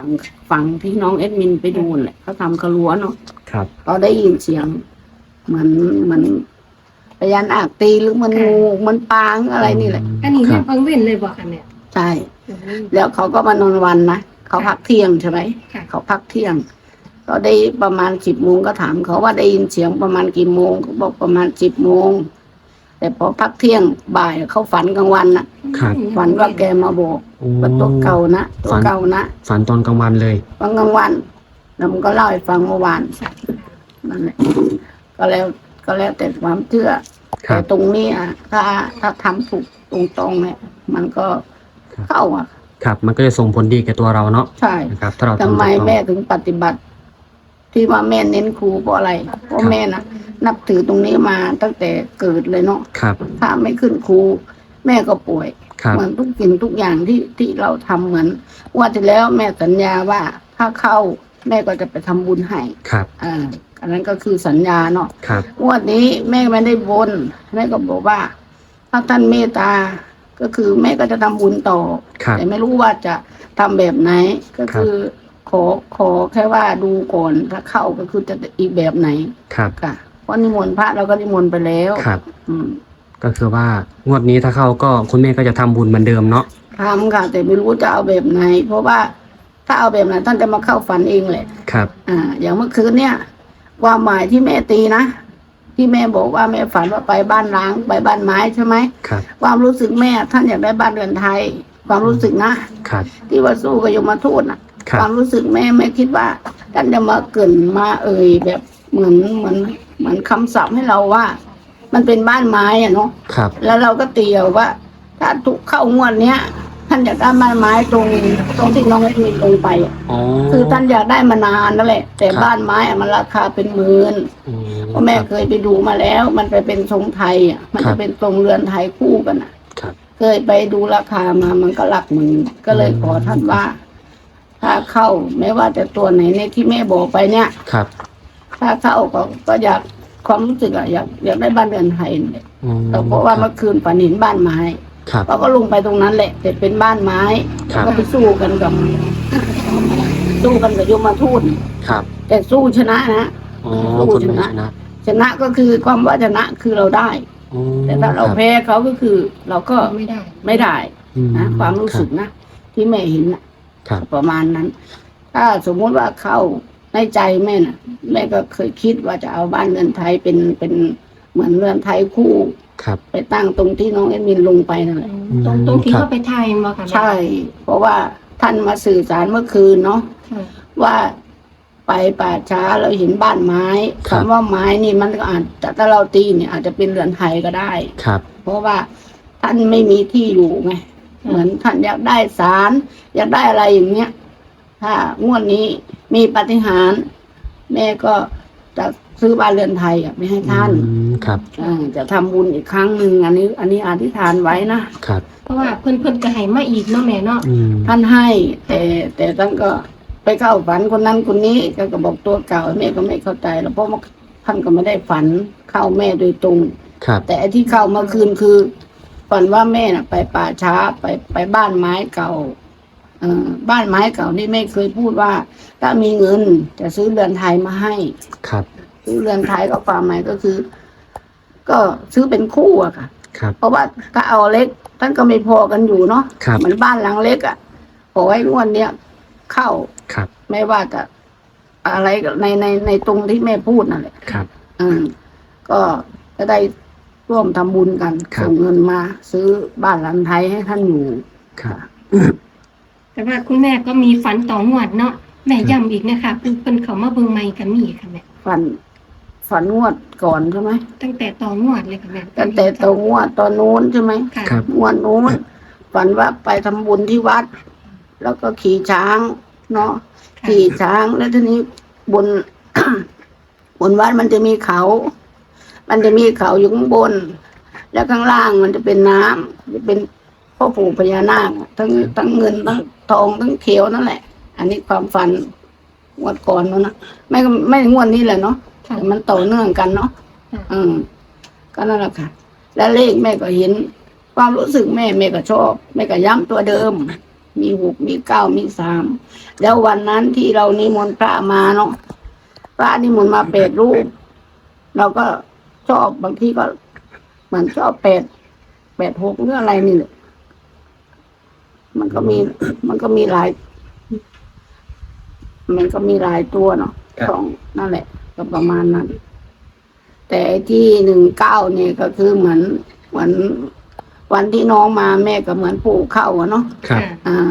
ฝั่งฝั่งที่น้องเอ็ดมินไปดูนั่นแหละเขาทำกระลัวเนาะครับเขาได้ยินเสียง เหมือนเหมือนพยานอากตีหรือมันงูมันปางอะไรนี่แหละ อันนี้คแม่รับฟังเว้นเลยบอกค่ะแม่ใช่อืมแล้วเขาก็มานอนวันนะเขาพักเที่ยงใช่ไหมค่ะเขาพักเที่ยง ก็ได้ประมาณสิบโมงก็ถามเขาว่าได้ยินเสียงประมาณกี่โมงเขาบอกประมาณสิบโมง แต่พอพักเที่ยงบ่ายเขาฝันกลางวันนะครับ ฝันว่าแกมาบอกโอ้ ว่าตัวเก่านะตัวฝัน เก่านะฝันตอนกลางวันเลยวันกลางวันแล้วมันก็เล่าให้ฟังเมื่อวานนั่นแหละก็แล้วก็แล้วแต่ความเชื่อครัแต่บตรงนี้อะถ้าถ้าทำถูกตรงตรงๆเนี่ยมันก็ครับ เข้าอะ ครับ มันก็จะส่งผลดีแก่ตัวเราเนาะใช่ นะครับ ถ้าเราทำทำถูกไมต้อง แม่ถึงปฏิบัติ ที่ว่าแม่เน้นครูเพราะอะไรเพราะครับแม่นะ นับถือตรงนี้มาตั้งแต่เกิดเลยเนาะครับ ถ้าไม่ขึ้นครู แม่ก็ป่วย ครับเหมือนทุกสิ่งทุกอย่างที่ที่เราทำเหมือนว่าที่แล้วแม่สัญญาว่าถ้าเข้าแม่ก็จะไปทำบุญให้ครับอ่าอันนั้นก็คือสัญญาเนาะ ครับ งวดนี้แม่ไม่ได้บนแม่ก็บอกว่า ถ้าท่านเมตตาก็คือแม่ก็จะทำบุญต่อ ครับ แต่ไม่รู้ว่าจะทำแบบไหนก็คือ ขอขอแค่ว่าดูก่อนถ้าเข้าก็คือจะอีกแบบไหนครับ ค่ะ เพราะนิมนต์พระเราก็นิมนต์ไปแล้วครับ อืมก็คือว่างวดนี้ถ้าเข้าก็คุณแม่ก็จะทำบุญเหมือนเดิมเนาะทำค่ะ แต่ไม่รู้จะเอาแบบไหน เพราะว่าถ้าเอาแบบไหนท่านจะมาเข้าฝันเองแหละ ครับ อ่า อย่างเมื่อคืนเนี่ย ความหมายที่แม่ตีนะที่แม่บอกว่าแม่ฝันว่าไปบ้านล้างไปบ้านไม้ใช่ไหมครับ ความรู้สึกแม่ท่านอยากได้บ้านเรือนไทย ความรู้สึกนะครับ ที่ว่าสู้กับยมทูตนะครัคบ วามรู้สึกแม่ไม่คิดว่า ท่านจะมาเกรินมาเอ่ยแบบเหมือนเหมือน เหมือนคำศัพท์ให้เราว่า มันเป็นบ้านไม้อะเนาะครับ แล้วเราก็เตียวว่า ถ้าถูกเข้างวดเนี้ยท่านอยากได้บ้านไม้ตรงตรงที่น้องไอ้มีลงไปอะอ๋อคือท่านอยากได้มานานนั่นแหละ แต่ครับบ้านไม้อะมันราคาเป็นหมื่นอืมเพราะแม่เคยไปดูมาแล้ว มันไปเป็นทรงไทยอะมันครัจะบเป็นทรงเรือนไทยคู่กันอะครับ เคยไปดูราคามามันก็หลักหมื่นก็เลยอืมขอท่านว่า ถ้าเข้าไม่ว่าจะตัวไหนในที่แม่บอกไปเนี่ย ครับ ถ้าเข้าก็ก็อยากความรู้สึกอะอยากอยากได้บ้านเรือนไทยเนี่ยอืมแต่เพราะว่าเมื่อคืนฝันเห็นบ้านไม้ครับ เราก็ลงไปตรงนั้นแหละแต่เป็นบ้านไม้ครับ ก็ไปสู้กันกับ สู้กันกับยมทูตครับแต่สู้ชนะนะ อ๋อสู้คุณชแม่นะชนะชนะก็คือความว่าชนะคือเราได้ อืมแต่ถ้าเราคบแพ้เขาก็คือ เราก็ไม่ได้ ไม่ได้อืนะความรู้สึกนะที่แม่เห็นน่ะ ครับ ประมาณนั้น ถ้าสมมุติว่าเข้า ในใจแม่น่ะแม่ก็เคยคิดว่าจะเอาบ้านเรือนไทยเป็นเป็นเหมือนเรือนไทยคู่ครับ ไปตั้งตรงที่น้องเอ็ดมินลงไปนั่นแหละตรงตรงที่ครับเขาไปไทยมาค่ะแม่ใช่ เพราะว่าท่านมาสื่อสารเมื่อคืนเนาะค่ะว่าไปป่าช้าเราเห็นบ้านไม้ครัคำบว่าไม้นี่มันก็อาจจะถ้าเราตีเนี่ยอาจจะเป็นเรือนไทยก็ได้ครับ เพราะว่าท่านไม่มีที่อยู่ไงเหมือนท่านอยากได้ศาลอยากได้อะไรอย่างเงี้ย ถ้างวดนี้มีปาฏิหารย์แม่ก็จะซื้อบ้านเรือนไทยอะไม่ให้ท่านอืมครับ อ่าจะทำบุญอีกครั้งหนึ่งอันนี้ อันนี้อธิษฐานไว้นะครับ เพราะว่าเพิ่นเพิ่นก็ให้มาอีกเนาะแม่เนาะอืม ท่านให้ แต่แต่ท่านก็ไปเข้าฝันคนนั้นคนนี้ก็ก็บอกตัวเก่าแม่ก็ไม่เข้าใจแล้วเพราะว่าท่านก็ไม่ได้ฝันเข้าแม่โดยตรง ครับ แต่ไอ้ที่เข้าเมื่อคืนคือฝันว่าแม่น่ะ ไปป่าช้าไปไปบ้านไม้เก่าเอ่อ บ้านไม้เก่านี่แม่เคยพูดว่า ถ้ามีเงินจะซื้อเรือนไทยมาให้ครับ ซื้อเรือนไทยก็ความหมายก็คือ ก็ซื้อเป็นคู่อะค่ะครับ เพราะว่าถ้าเอาเล็กท่านก็ไม่พอกันอยู่เนาะครับเหมือนบ้านหลังเล็กอะขอให้งวดเนี้ยเข้าครับ ไม่ว่าจะอะไรก็ในในในตรงที่แม่พูดนั่นแหละครับอืมก็จะได้ร่วมทำบุญกันครับส่งเงินมา ซื้อบ้านหลังไทยให้ท่านอยู่ครับ แต่ว่าคุณแม่ก็มีฝันต่องวดเนาะแม่ย้ำอีกนะคะเพิ่นเพิ่นเขามาเบิ่งใหม่ก็มีค่ะแม่ฝัน ฝันงวดก่อนใช่ไหมตั้งแต่ต่องวดเลยค่ะแม่ตั้งแต่ตรงงวดตอนนู้นใช่ไหมค่ะครับ งวดนู้น ฝันว่าไปทำบุญที่วัด แล้วก็ขี่ช้าง เนาะค่ะขี่ช้างแล้วทีนี้บน บนวัดมันจะมีเขา มันจะมีเขาอยู่ข้างบน แล้วข้างล่างมันจะเป็นน้ำจะเป็น พ่อปู่พญานาคทั้งทั้งเงินทั้งทองทั้งเขียวนั่นแหละ อันนี้ความฝันงวดก่อนนู้นนะไม่ก็ไม่งวดนี้แหละเนาะค่ะแต่มันต่อเนื่องกันเนาะค่ะอืมก็นั่นแหละค่ะ แล้วเลขแม่ก็เห็น ความรู้สึกแม่แม่ก็ชอบแม่ก็ย้ำตัวเดิม มีหกมีเก้ามีสามแล้ววันนั้นที่เรานิมนต์พระมาเนาะพระนิมนต์มาแปดรูปเราก็ชอบบางทีก็เหมือนชอบแปดแปดหกหรืออะไรนี่แหละ มันก็มี มันก็มีหลาย มันก็มีหลายตัวเนาะครับ สองนั่นแหละ ก็ประมาณนั้น แต่ไอ้ที่หนึ่งเก้าเนี่ยก็คือเหมือนเหมือนวันที่น้องมาแม่ก็เหมือนปู่เข้าอะเนาะครับค่ะอ่า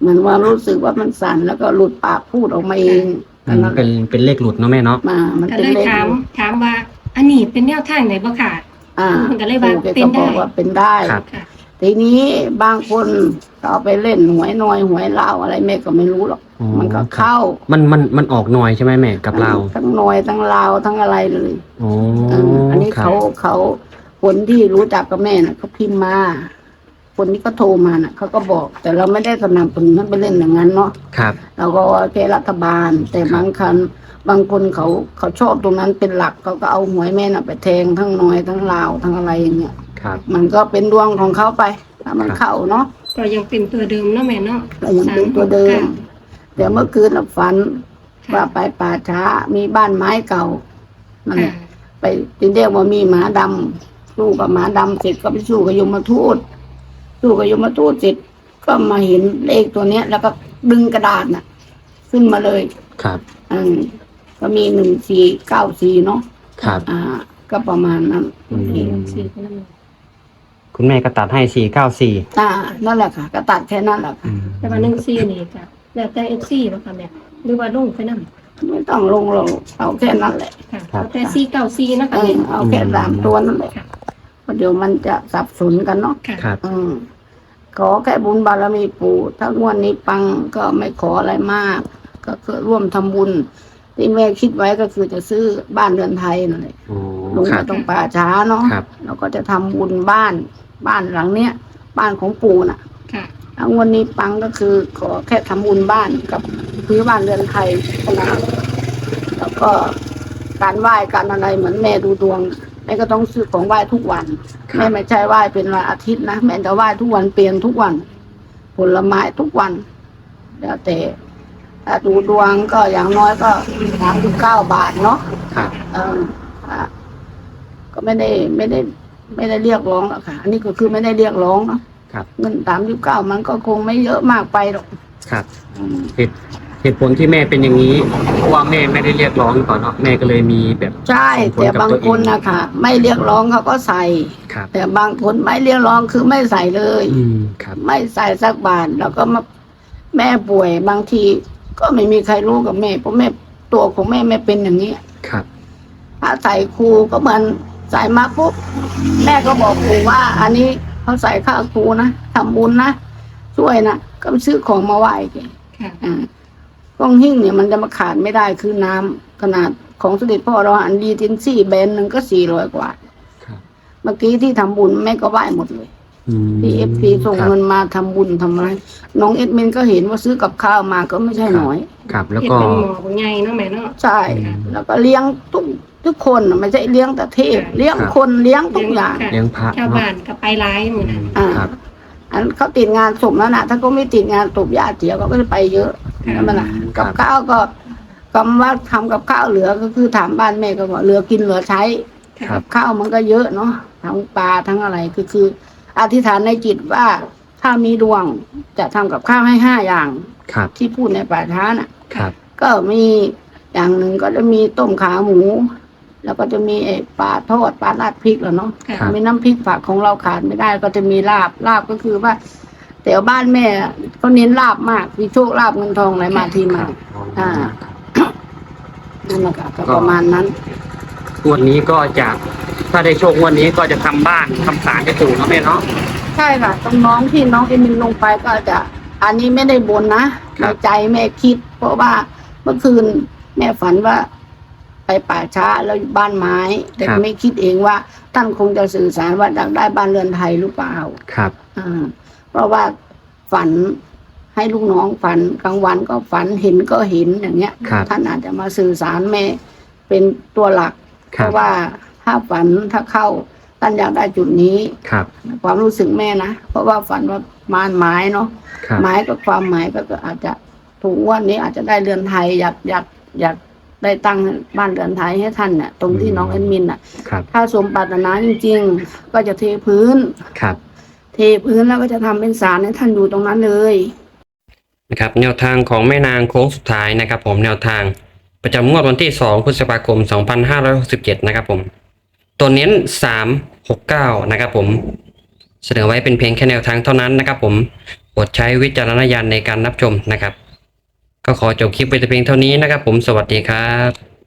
เหมือนว่ารู้สึกว่ามันสั่นแล้วก็หลุดปากพูดออกมาเองอืมเป็นเป็นเลขหลุดเนาะแม่เนาะ มา มันก็เป็นเลยเลขถามถามว่า อันนี้เป็นแนวทางไหนบ่ค่ะ อ่ามันก็เลยว่าปู่แกเป็ก็นได้ บอกว่าเป็นได้ ครับ ค่ะ ทีนี้บางคนก็เอาไปเล่นหวยน้อยหวยเล่าอะไรแม่ก็ไม่รู้หรอกอ๋อ มันก็เข้ามันมันมันออกหน่อยใช่ไหมแม่กับเราทั้งน้อยทั้งลาวทั้งอะไรเลยอ๋อเอออันนี้ครับเขาเขาคนที่รู้จักกับแม่น่ะเขาพิมพ์มา คนที่ก็โทรมาน่ะเขาก็บอก แต่เราไม่ได้สนับสนุนให้ไปเล่นอย่างนั้นเนาะ ครับ เราก็ว่าแค่รัฐบาล แต่บางครั้งบางคนเขาเขาชอบตรงนั้นเป็นหลักเขาก็เอาหวยแม่น่ะไปแทงทั้งน้อยทั้งลาวทั้งอะไรอย่างเงี้ย ครับ มันก็เป็นดวงของเขาไปถ้ามันครับเข้าเนาะก็ยังเป็นตัวเดิมเนาะแม่เนาะก็ยังเป็นตัวเดิม แต่เมื่อคืนน่ะฝันว่าไปป่าช้ามีบ้านไม้เก่านั่นแหค่ะละไปจึงเรียกว่ามีหมาดำสู้กับหมาดำเสร็จก็ไปสู้กับยมทูตสู้กับยมทูตเสร็จก็มาเห็นเลขตัวเนี้ย แล้วก็ดึงกระดาษน่ะ ขึ้นมาเลยครับอืมก็มีหนึ่งสี่เก้าสี่เนาะครับ อ่า ก็ประมาณนั้นอืมสี่สี่ก็นั่น คุณแม่ก็ตัดให้สี่เก้าสี่อ่านั่นแหละค่ะ ก็ตัดแค่นั้นแหละค่ะแต่ว่าหนึ่งสี่นี่จ้ะแล้วแต่เอฟซีบ่ค่ะแม่หรือว่าลงไปนำไม่ต้องลงลงเอาแค่นั้นแหละค่ะแล้วแต่สี่เก้าสี่นะเอคะอแม่เอาแค่สามตัวนั่นแหละค่ะเพราะเดี๋ยวมันจะสับสนกันเนาะค่ะ ครับ อืมขอแค่บุญบารมีปู่ถ้างวดนี้ปังก็ไม่ขออะไรมาก ก็คือร่วมทำบุญที่แม่คิดไว้ก็คือจะซื้อบ้านเรือนไทยนั่นแหละ อ๋อ ลงคไปรับตรงป่าช้าเนาะครับแล้วก็จะทำบุญบ้านบ้านหลังเนี้ยบ้านของปู่น่ะค่ะถ้างวดนี้ปังก็คือขอแค่ทำบุญบ้านกับพื้นบ้านเรือนไทยเท่านั้นแล้วก็การไหว้การอะไรเหมือนแม่ดูดวงแม่ก็ต้องซื้อของไหว้ทุกวันครับ แม่ไม่ใช่ไหว้เป็นวันอาทิตย์นะแม่จะไหว้ทุกวันเปลี่ยนทุกวัน ผลไม้ทุกวันแล้วแต่ถ้าดูดวงก็อย่างน้อยก็สามสิบเก้าบาทเนาะ ครับ เอออะ ก็ไม่ได้ไม่ได้ไม่ได้เรียกร้องหรอกค่ะ อันนี้ก็คือไม่ได้เรียกร้องเนาะครับ เงินสามสิบเก้ามันก็คงไม่เยอะมากไปหรอกครับอืมเหตุเหตุผลที่แม่เป็นอย่างนี้เพราะว่าแม่ไม่ได้เรียกร้องก่อนเนาะแม่ก็เลยมีแบบใช่ส่งผลแต่กับบางตัวเองคนนะคะไม่เรียกร้องเขาก็ใส่ ครับ แต่บางคนไม่เรียกร้องคือไม่ใส่เลย อืมครับ ไม่ใส่สักบาทแล้วก็มาแม่ป่วยบางที ก็ไม่มีใครรู้กับแม่เพราะแม่ตัวของแม่ไม่เป็นอย่างนี้ ครับ ถ้าใส่ครูก็เหมือน ใส่มาปุ๊บแม่ก็บอกครูว่า อันนี้เขาใส่ค่าครูนะทำบุญนะช่วยนะก็ไปซื้อของมาไหว้แกค่ะอ่ากล้องหิ้งเนี่ยมันจะมาขาดไม่ได้คือน้ำขนาดของสเด็จพ่อเราอันดีเทนซี่แบรนด์หนึ่งก็สี่ร้อยกว่าครับเมื่อกี้ที่ทำบุญแม่ก็ไหว้หมดเลยอืมที่เอฟซีส่งครับเงินมาทำบุญทำอะไร น้องเอ็ดมินก็เห็นว่าซื้อกับข้าวมาก็ไม่ใช่น้อย ครับ แล้วเฮ็ดก็เป็นหมอบ่ใหญ่เนาะแม่เนาะใช่อืมแล้วก็เลี้ยงทุก ทุกคนน่ะไม่ใช่เลี้ยงแต่เทพครับเลี้ยงคนเลี้ยงทุกอย่างค่ะเลี้ยงพระ ชาวเนาะบ้านก็ไปหลายหมู่อืนั้นมอ่า ครับ อันเขาติดงานศพแล้วนะถ้าเขาไม่ติดงานศพญาติเสียเขาก็จะไปเยอะค่ะใช่ไหมล่ะครักับ บข้าวก็คำว่าทำกับข้าวเหลือก็คือถามบ้านแม่ก็บอกเหลือกินเหลือใช้ครับ ข้าวมันก็เยอะเนาะทั้งปลาทั้งอะไรคือคือ อธิษฐานในจิตว่าถ้ามีดวงจะทำกับข้าวให้ห้าอย่างครับ ที่พูดในป่าช้าน่ะ ครับ ก็มีอย่างหนึ่งก็จะมีต้มขาหมู แล้วก็จะมีไอ้ปลาทอดปลาราดพริกแล้วเนาะค่ะครับ มีน้ำพริกผักของเราขาดไม่ได้ ก็จะมีลาบลาบก็คือว่าแต่บ้านแม่เขาเน้นลาบมากมีโชคลาบเงินทองไหลมาทีคมารับอ่า นั่นแหละค่ะก็ก็ประมาณนั้น งวดนี้ก็จะถ้าได้โชคงวดนี้ก็จะทำบ้านทำศาลให้ปู่เนาะแม่เนาะ ใช่ค่ะตรงน้องที่น้องเอมินลงไปก็จะ อันนี้ไม่ได้บนนะครัในบใจแม่คิด เพราะว่าเมื่อคืนแม่ฝันว่า ไปป่าช้าแล้วบ้านไม้ แต่ไม่คิดเองว่า ท่านคงจะสื่อสารว่าอยากได้บ้านเรือนไทยหรือเปล่า ครับ อ่าเพราะว่าฝันให้ลูกน้องฝันกลางวันก็ฝันเห็นก็เห็นอย่างเงี้ย ครับ ท่านอาจจะมาสื่อสารแม่เป็นตัวหลัก คเพรับราะว่าถ้าฝันถ้าเข้าท่านอยากได้จุดนี้ ครับความรู้สึกแม่นะ เพราะว่าฝันว่ามานไม้เนาะครับไม้ก็ความหมายก็ก็อาจจะถูกงวันนี้อาจจะได้เรือนไทยอยากอยากอยาก ได้ตั้งบ้านเรือนไทยให้ท่านเนี่ยตรงที่น้องเอ็นมินอะ ครับถ้าสมปรารถนาจริง ๆ ก็จะเทพื้น ครับ เทพื้นแล้วก็จะทำเป็นศาลให้ท่านอยู่ตรงนั้นเลย นะครับแนวทางของแม่นางโค้งสุดท้ายนะครับ ผมแนวทางประจำงวดวันที่ 2 พฤษภาคม 2567 นะครับผม ตัวเน้น 369 นะครับผม เสนอไว้เป็นเพียงแค่แนวทางเท่านั้นนะครับผมโปรดใช้วิจารณญาณในการรับชมนะครับ ก็ขอจบคลิปไปแต่เพียงเท่านี้นะครับผมสวัสดีครับ